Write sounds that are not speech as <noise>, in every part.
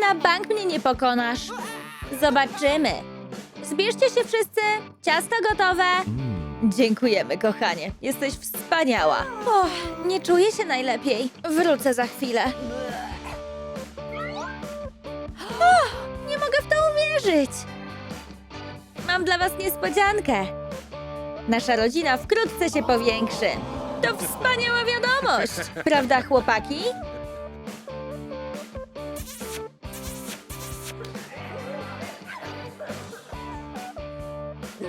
Na bank mnie nie pokonasz. Zobaczymy. Zbierzcie się wszyscy. Ciasto gotowe. Dziękujemy, kochanie. Jesteś wspaniała. O, nie czuję się najlepiej. Wrócę za chwilę. O, nie mogę w to uwierzyć. Mam dla was niespodziankę. Nasza rodzina wkrótce się powiększy. To wspaniała wiadomość. Prawda, chłopaki?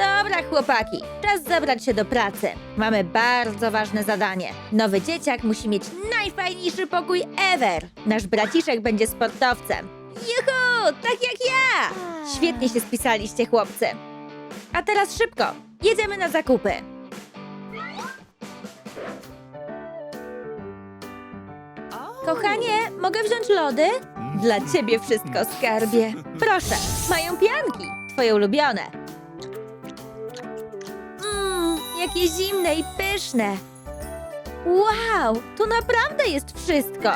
Dobra, chłopaki, czas zabrać się do pracy. Mamy bardzo ważne zadanie. Nowy dzieciak musi mieć najfajniejszy pokój ever. Nasz braciszek będzie sportowcem. Juhu, tak jak ja! Świetnie się spisaliście, chłopcy. A teraz szybko, jedziemy na zakupy. Kochanie, mogę wziąć lody? Dla ciebie wszystko, skarbie. Proszę, mają pianki, twoje ulubione. Jakie zimne i pyszne. Wow, tu naprawdę jest wszystko.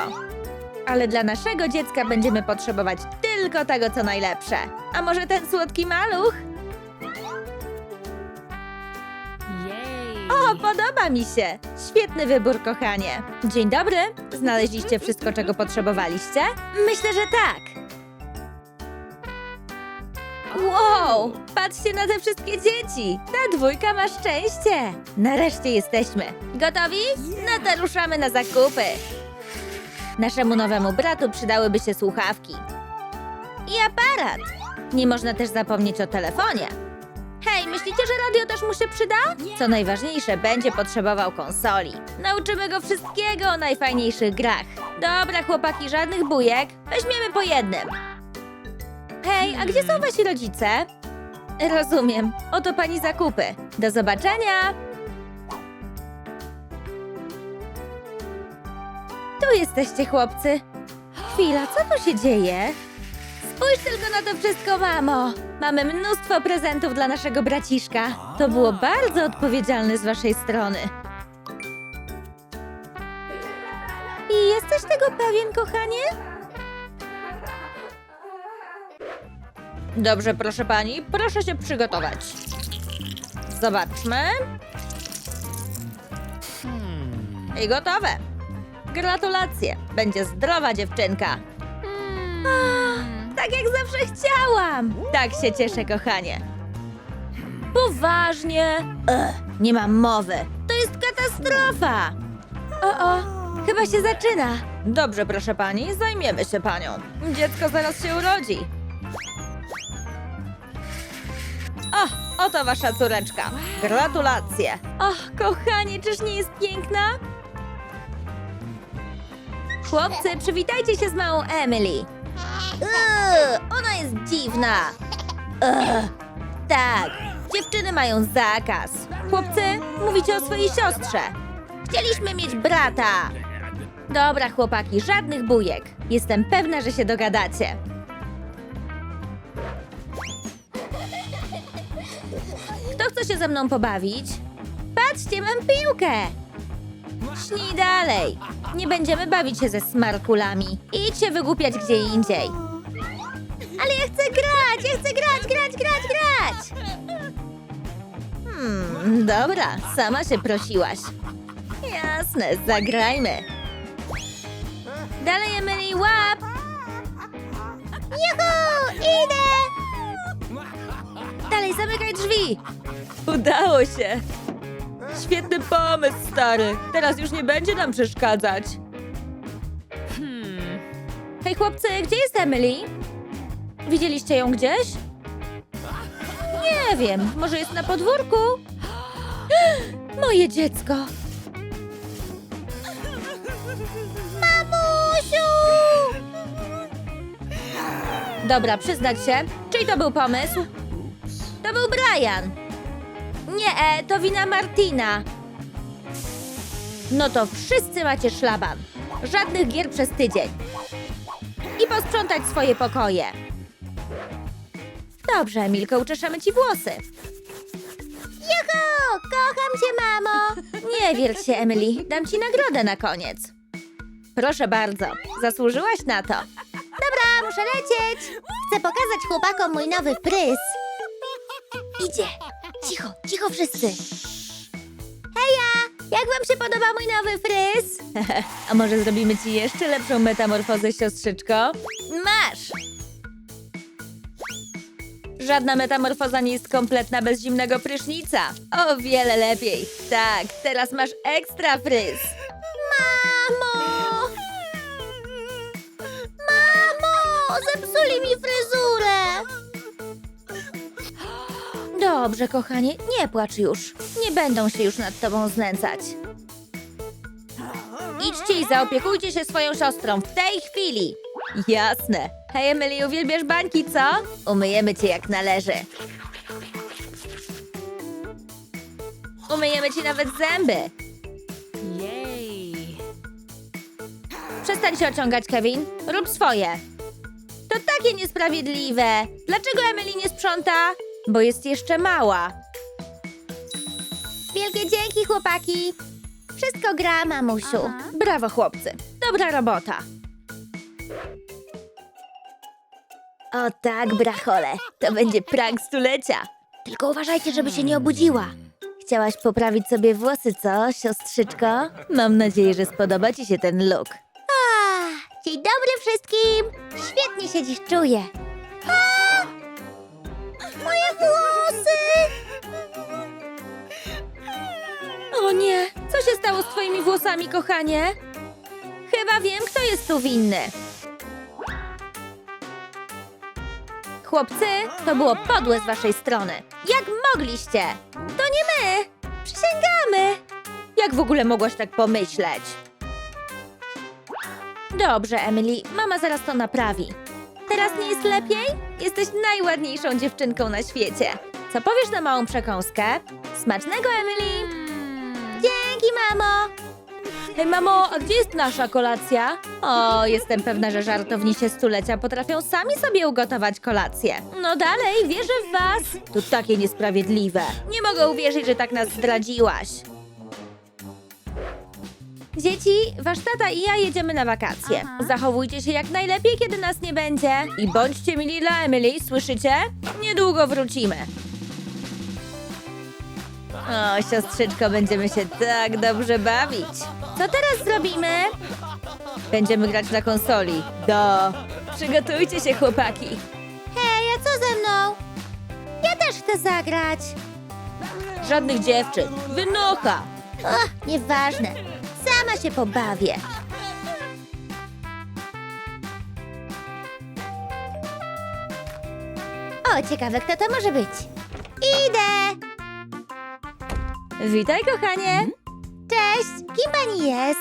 Ale dla naszego dziecka będziemy potrzebować tylko tego, co najlepsze. A może ten słodki maluch? O, podoba mi się! Świetny wybór, kochanie. Dzień dobry. Znaleźliście wszystko, czego potrzebowaliście? Myślę, że tak. Wow! Patrzcie na te wszystkie dzieci! Ta dwójka ma szczęście! Nareszcie jesteśmy. Gotowi? No to ruszamy na zakupy. Naszemu nowemu bratu przydałyby się słuchawki. I aparat. Nie można też zapomnieć o telefonie. Hej, myślicie, że radio też mu się przyda? Co najważniejsze, będzie potrzebował konsoli. Nauczymy go wszystkiego o najfajniejszych grach. Dobra, chłopaki, żadnych bujek. Weźmiemy po jednym. Hej, a gdzie są wasi rodzice? Rozumiem. Oto pani zakupy. Do zobaczenia! Tu jesteście, chłopcy. Chwila, co tu się dzieje? Spójrz tylko na to wszystko, mamo! Mamy mnóstwo prezentów dla naszego braciszka. To było bardzo odpowiedzialne z waszej strony. I jesteś tego pewien, kochanie? Dobrze, proszę pani, proszę się przygotować. Zobaczmy. I gotowe. Gratulacje, będzie zdrowa dziewczynka. Tak jak zawsze chciałam! Tak się cieszę, kochanie. Poważnie? Ugh, nie mam mowy. To jest katastrofa! O, o, chyba się zaczyna. Dobrze, proszę pani, zajmiemy się panią. Dziecko zaraz się urodzi. O, oto wasza córeczka. Gratulacje. Och, kochanie, czyż nie jest piękna? Chłopcy, przywitajcie się z małą Emily. Uuu, ona jest dziwna. Tak, dziewczyny mają zakaz. Chłopcy, mówicie o swojej siostrze. Chcieliśmy mieć brata. Dobra, chłopaki, żadnych bujek. Jestem pewna, że się dogadacie. Chce się ze mną pobawić? Patrzcie, mam piłkę. Śnij dalej. Nie będziemy bawić się ze smarkulami. Idź się wygłupiać gdzie indziej. Ale ja chcę grać, ja chcę grać, grać, grać, grać. Hmm, dobra, sama się prosiłaś. Jasne, zagrajmy. Dalej, Emily, łap! Juhu, idę! Dalej, zamykaj drzwi! Udało się! Świetny pomysł, stary. Teraz już nie będzie nam przeszkadzać. Hej, chłopcy, gdzie jest Emily? Widzieliście ją gdzieś? Nie wiem, może jest na podwórku? <gasps> Moje dziecko. Mamusiu! Dobra, przyznać się, czyj to był pomysł? To był Brian. Nie, e, to wina Martina. No to wszyscy macie szlaban. Żadnych gier przez tydzień. I posprzątać swoje pokoje. Dobrze, Emilko, uczeszamy ci włosy. Juhu! Kocham cię, mamo! Nie wierć się, Emily. Dam ci nagrodę na koniec. Proszę bardzo, zasłużyłaś na to. Dobra, muszę lecieć. Chcę pokazać chłopakom mój nowy fryz. Idzie. Cicho, cicho wszyscy. Heja! Jak wam się podoba mój nowy fryz? <laughs> A może zrobimy ci jeszcze lepszą metamorfozę, siostrzyczko? Masz! Żadna metamorfoza nie jest kompletna bez zimnego prysznica. O wiele lepiej. Tak, teraz masz ekstra fryz. Mamo! Mamo! Zepsuli mi fryzurę! Dobrze, kochanie, nie płacz już. Nie będą się już nad tobą znęcać. Idźcie i zaopiekujcie się swoją siostrą w tej chwili. Jasne. Hej, Emily, uwielbiasz bańki, co? Umyjemy cię jak należy. Umyjemy ci nawet zęby. Jej! Przestań się ociągać, Kevin. Rób swoje. To takie niesprawiedliwe. Dlaczego Emily nie sprząta? Bo jest jeszcze mała. Wielkie dzięki, chłopaki. Wszystko gra, mamusiu. Brawo, chłopcy. Dobra robota. O tak, brachole. To będzie prank stulecia. Tylko uważajcie, żeby się nie obudziła. Chciałaś poprawić sobie włosy, co, siostrzyczko? Mam nadzieję, że spodoba ci się ten look. A, dzień dobry wszystkim. Świetnie się dziś czuję. Stało z twoimi włosami, kochanie? Chyba wiem, kto jest tu winny. Chłopcy, to było podłe z waszej strony. Jak mogliście? To nie my! Przysięgamy! Jak w ogóle mogłaś tak pomyśleć? Dobrze, Emily, mama zaraz to naprawi. Teraz nie jest lepiej? Jesteś najładniejszą dziewczynką na świecie. Co powiesz na małą przekąskę? Smacznego, Emily! Dzięki, mamo. Hej, mamo, a gdzie jest nasza kolacja? O, jestem pewna, że żartownisie stulecia potrafią sami sobie ugotować kolację. No dalej, wierzę w was. To takie niesprawiedliwe. Nie mogę uwierzyć, że tak nas zdradziłaś. Dzieci, wasz tata i ja jedziemy na wakacje. Zachowujcie się jak najlepiej, kiedy nas nie będzie. I bądźcie mili dla Emily, słyszycie? Niedługo wrócimy. O, siostrzyczko, będziemy się tak dobrze bawić. Co teraz zrobimy? Będziemy grać na konsoli. Do. Przygotujcie się, chłopaki. Hej, a co ze mną? Ja też chcę zagrać. Żadnych dziewczyn. Wynocha. Och, nieważne. Sama się pobawię. O, ciekawe, kto to może być. Idę! Witaj, kochanie. Cześć, kim pani jest?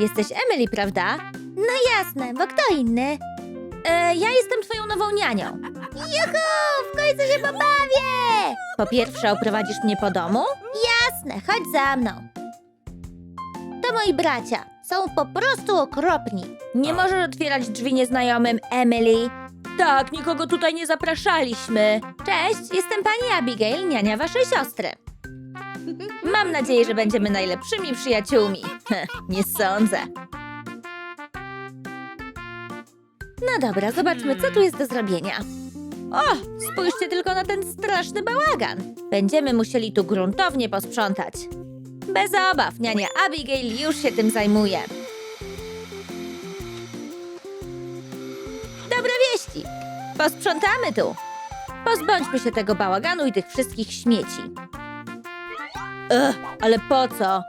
Jesteś Emily, prawda? No jasne, bo kto inny? E, ja jestem twoją nową nianią. Juhu, w końcu się pobawię! Po pierwsze, oprowadzisz mnie po domu? Jasne, chodź za mną. To moi bracia. Są po prostu okropni. Nie możesz otwierać drzwi nieznajomym, Emily. Tak, nikogo tutaj nie zapraszaliśmy. Cześć, jestem pani Abigail, niania waszej siostry. Mam nadzieję, że będziemy najlepszymi przyjaciółmi. Nie sądzę. No dobra, zobaczmy, co tu jest do zrobienia. O, spójrzcie tylko na ten straszny bałagan. Będziemy musieli tu gruntownie posprzątać. Bez obaw, niania Abigail już się tym zajmuje. Dobre wieści! Posprzątamy tu! Pozbądźmy się tego bałaganu i tych wszystkich śmieci. Ugh, ale po co?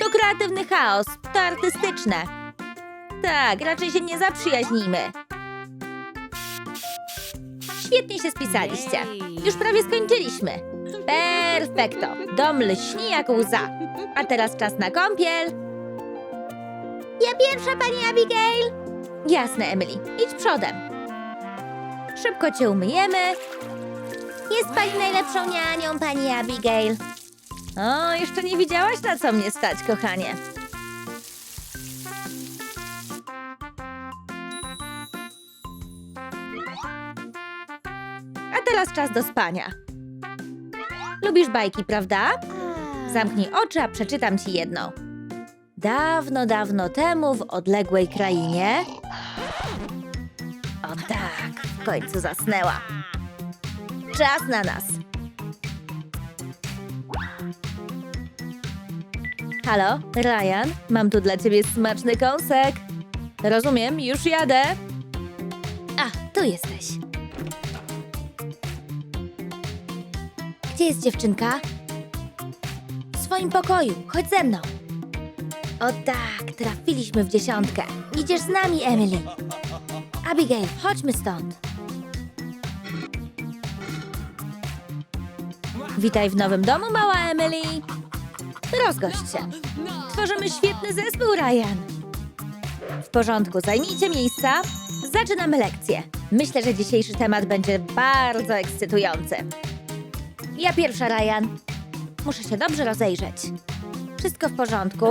To kreatywny chaos, to artystyczne. Tak, raczej się nie zaprzyjaźnijmy. Świetnie się spisaliście. Już prawie skończyliśmy. Perfekto. Dom lśni jak łza. A teraz czas na kąpiel. Ja pierwsza, pani Abigail. Jasne, Emily. Idź przodem. Szybko cię umyjemy. Jest pani najlepszą nianią, pani Abigail. O, jeszcze nie widziałaś, na co mnie stać, kochanie. A teraz czas do spania. Lubisz bajki, prawda? Zamknij oczy, a przeczytam ci jedną. Dawno, dawno temu w odległej krainie O tak, w końcu zasnęła. Czas na nas. Halo, Ryan, mam tu dla ciebie smaczny kąsek. Rozumiem, już jadę. A, tu jesteś. Gdzie jest dziewczynka? W swoim pokoju, chodź ze mną. O tak, trafiliśmy w dziesiątkę. Idziesz z nami, Emily. Abigail, chodźmy stąd. Witaj w nowym domu, mała Emily. Rozgość się. Tworzymy świetny zespół, Ryan. W porządku, zajmijcie miejsca. Zaczynamy lekcję. Myślę, że dzisiejszy temat będzie bardzo ekscytujący. Ja pierwsza, Ryan. Muszę się dobrze rozejrzeć. Wszystko w porządku?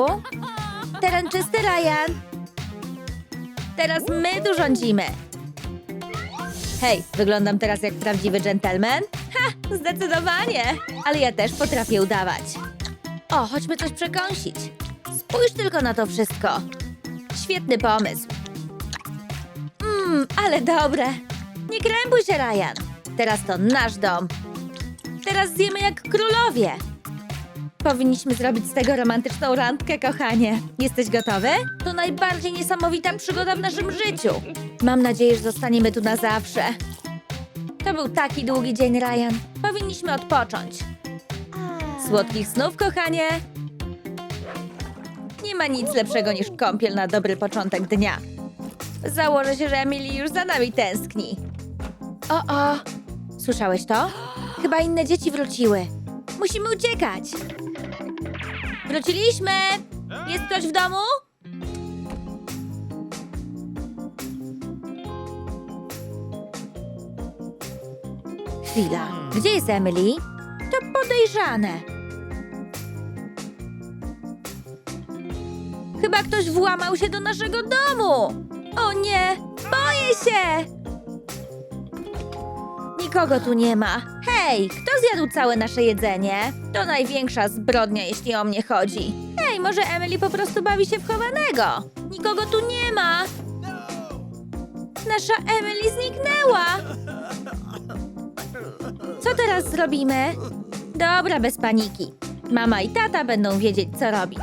Teren czysty, Ryan. Teraz my tu rządzimy. Hej, wyglądam teraz jak prawdziwy dżentelmen? Ha, zdecydowanie. Ale ja też potrafię udawać. O, chodźmy coś przekąsić. Spójrz tylko na to wszystko. Świetny pomysł. Mmm, ale dobre. Nie krępuj się, Ryan. Teraz to nasz dom. Teraz zjemy jak królowie. Powinniśmy zrobić z tego romantyczną randkę, kochanie. Jesteś gotowy? To najbardziej niesamowita przygoda w naszym życiu. Mam nadzieję, że zostaniemy tu na zawsze. To był taki długi dzień, Ryan. Powinniśmy odpocząć. Słodkich snów, kochanie. Nie ma nic lepszego niż kąpiel na dobry początek dnia. Założę się, że Emily już za nami tęskni. O, o! Słyszałeś to? Chyba inne dzieci wróciły. Musimy uciekać. Wróciliśmy! Jest ktoś w domu? Chwila. Gdzie jest Emily? Podejrzane. Chyba ktoś włamał się do naszego domu. O nie! Boję się! Nikogo tu nie ma. Hej, kto zjadł całe nasze jedzenie? To największa zbrodnia, jeśli o mnie chodzi. Hej, może Emily po prostu bawi się w chowanego? Nikogo tu nie ma. Nasza Emily zniknęła. Co teraz zrobimy? Dobra, bez paniki. Mama i tata będą wiedzieć, co robić.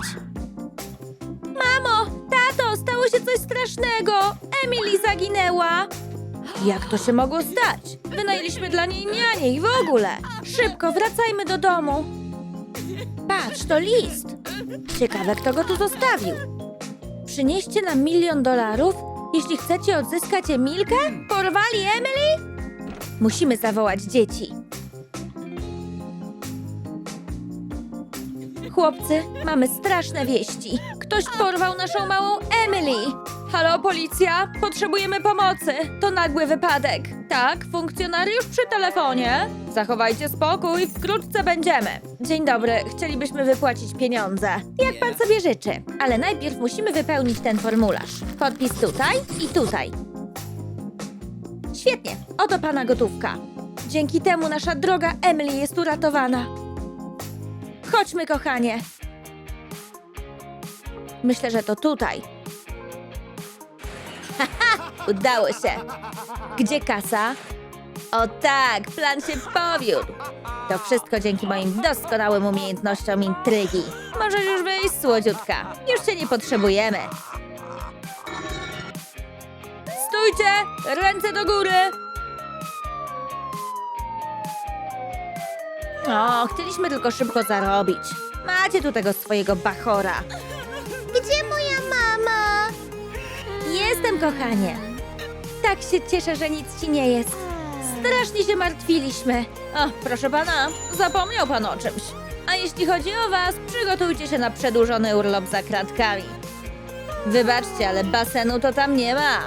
Mamo, tato, stało się coś strasznego. Emily zaginęła. Jak to się mogło stać? Wynajęliśmy dla niej nianię i w ogóle. Szybko, wracajmy do domu. Patrz, to list. Ciekawe, kto go tu zostawił. Przynieście nam milion dolarów, jeśli chcecie odzyskać Emilkę? Porwali Emily? Musimy zawołać dzieci. Chłopcy, mamy straszne wieści. Ktoś porwał naszą małą Emily. Halo, policja? Potrzebujemy pomocy. To nagły wypadek. Tak, funkcjonariusz przy telefonie. Zachowajcie spokój, wkrótce będziemy. Dzień dobry, chcielibyśmy wypłacić pieniądze. Jak pan sobie życzy. Ale najpierw musimy wypełnić ten formularz. Podpis tutaj i tutaj. Świetnie, oto pana gotówka. Dzięki temu nasza droga Emily jest uratowana. Chodźmy, kochanie. Myślę, że to tutaj. Haha, <laughs> udało się. Gdzie kasa? O tak, plan się powiódł. To wszystko dzięki moim doskonałym umiejętnościom intrygi. Możesz już wyjść, słodziutka. Już cię nie potrzebujemy. Stójcie! Ręce do góry! O, chcieliśmy tylko szybko zarobić. Macie tu tego swojego bachora. Gdzie moja mama? Jestem, kochanie. Tak się cieszę, że nic ci nie jest. Strasznie się martwiliśmy. O, proszę pana, zapomniał pan o czymś. A jeśli chodzi o was, przygotujcie się na przedłużony urlop za kratkami. Wybaczcie, ale basenu to tam nie ma.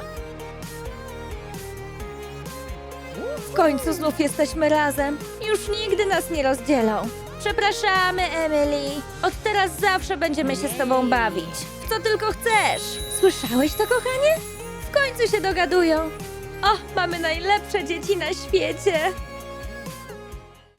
W końcu znów jesteśmy razem. Już nigdy nas nie rozdzielą. Przepraszamy, Emily. Od teraz zawsze będziemy się z tobą bawić. W co tylko chcesz. Słyszałeś to, kochanie? W końcu się dogadują. O, mamy najlepsze dzieci na świecie.